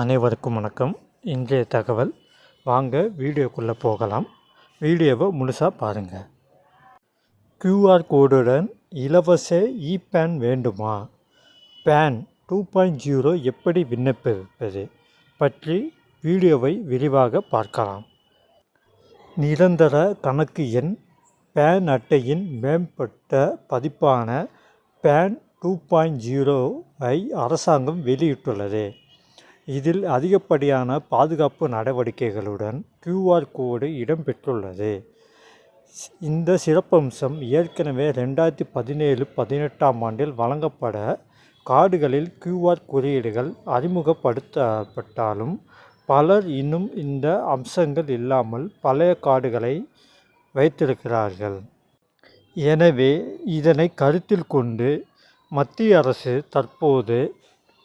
அனைவருக்கும் வணக்கம். இன்றைய தகவல். வாங்க வீடியோக்குள்ளே போகலாம். வீடியோவை முழுசாக பாருங்கள் கியூஆர் கோடுடன் இலவச இ பேன் வேண்டுமா? பேன் டூ பாயிண்ட் ஜீரோ எப்படி விண்ணப்பிப்பது பற்றி வீடியோவை விரிவாக பார்க்கலாம். நிரந்தர கணக்கு எண் பேன் அட்டையின் மேம்பட்ட பதிப்பான பேன் டூ பாயிண்ட் ஜீரோவை அரசாங்கம் வெளியிட்டுள்ளது. இதில் அதிகப்படியான பாதுகாப்பு நடவடிக்கைகளுடன் கியூஆர் கோடு இடம்பெற்றுள்ளது. இந்த சிறப்பம்சம் ஏற்கனவே ரெண்டாயிரத்தி பதினேழு பதினெட்டாம் ஆண்டில் வழங்கப்பட கார்டுகளில் கியூஆர் குறியீடுகள் அறிமுகப்படுத்தப்பட்டாலும் பலர் இன்னும் இந்த அம்சங்கள் இல்லாமல் பழைய கார்டுகளை வைத்திருக்கிறார்கள். எனவே இதனை கருத்தில் கொண்டு மத்திய அரசு தற்போது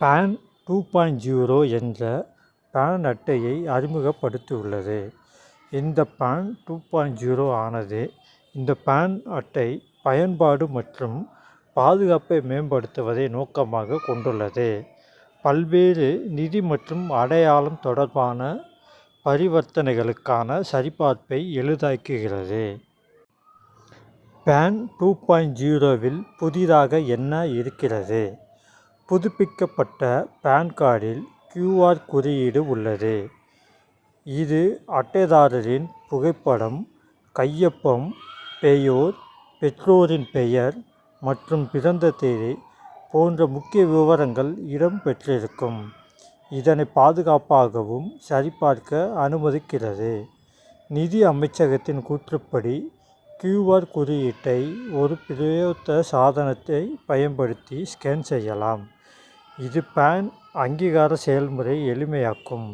பேன் டூ பாயிண்ட் ஜீரோ என்ற பேன் அட்டையை அறிமுகப்படுத்தியுள்ளது. இந்த பேன் டூ பாயிண்ட் ஜீரோ ஆனது இந்த பேன் அட்டை பயன்பாடு மற்றும் பாதுகாப்பை மேம்படுத்துவதை நோக்கமாக கொண்டுள்ளது. பல்வேறு நிதி மற்றும் அடையாளம் தொடர்பான பரிவர்த்தனைகளுக்கான சரிபார்ப்பை எளிதாக்குகிறது. பேன் டூ பாயிண்ட் ஜீரோவில் புதிதாக என்ன இருக்கிறது? புதுப்பிக்கப்பட்ட பேன் கார்டில் கியூஆர் குறியீடு உள்ளது. இது அட்டைதாரரின் புகைப்படம் கையொப்பம் பெயோர் பெற்றோரின் பெயர் மற்றும் பிறந்த தேதி போன்ற முக்கிய விவரங்கள் இடம்பெற்றிருக்கும். இதனை பாதுகாப்பாகவும் சரிபார்க்க அனுமதிக்கிறது. நிதி அமைச்சகத்தின் கூற்றுப்படி கியூஆர் குறியீட்டை ஒரு பிரயோத்த சாதனத்தை பயன்படுத்தி ஸ்கேன் செய்யலாம். இது பேன் அங்கீகார செயல்முறை எளிமையாக்கும்.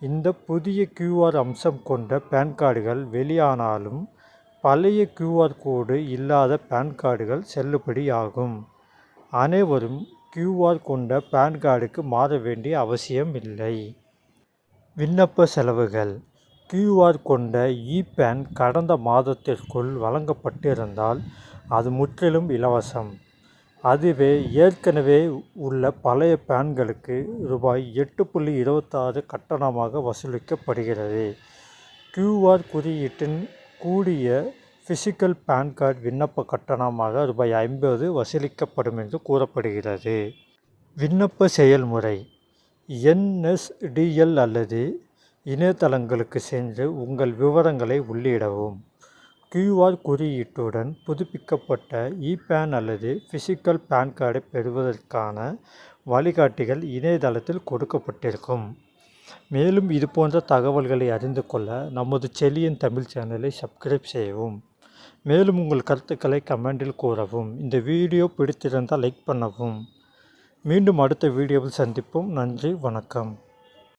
இந்த புதிய கியூஆர் அம்சம் கொண்ட பேன் கார்டுகள் வெளியானாலும் பழைய கியூஆர் கோடு இல்லாத பேன் கார்டுகள் செல்லுபடியாகும். அனைவரும் கியூஆர் கொண்ட பேன் கார்டுக்கு மாற வேண்டிய அவசியம் இல்லை. விண்ணப்ப செலவுகள். கியூஆர் கொண்ட இ பேன் கடந்த மாதத்திற்குள் வழங்கப்பட்டிருந்தால் அது முற்றிலும் இலவசம். அதுவே ஏற்கனவே உள்ள பழைய பேன்களுக்கு ரூபாய் எட்டு புள்ளி இருபத்தாறு கட்டணமாக வசூலிக்கப்படுகிறது. கியூஆர் குறியீட்டின் கூடிய ஃபிசிக்கல் பேன் கார்டு விண்ணப்ப கட்டணமாக ரூபாய் ஐம்பது வசூலிக்கப்படும் என்று கூறப்படுகிறது. விண்ணப்ப செயல்முறை என்எஸ்டிஎல் அல்லது இணையதளங்களுக்கு சென்று உங்கள் விவரங்களை உள்ளிடவும். கியூஆர் குறியீட்டுடன் புதுப்பிக்கப்பட்ட இ பேன் அல்லது ஃபிசிக்கல் பேன் கார்டை பெறுவதற்கான வழிகாட்டிகள் இணையதளத்தில் கொடுக்கப்பட்டிருக்கும். மேலும் இது போன்ற தகவல்களை அறிந்து கொள்ள நமது செலியன் தமிழ் சேனலை சப்ஸ்கிரைப் செய்யவும். மேலும் உங்கள் கருத்துக்களை கமெண்டில் கூறவும். இந்த வீடியோ பிடித்திருந்தால் லைக் பண்ணவும். மீண்டும் அடுத்த வீடியோவில் சந்திப்போம். நன்றி வணக்கம்.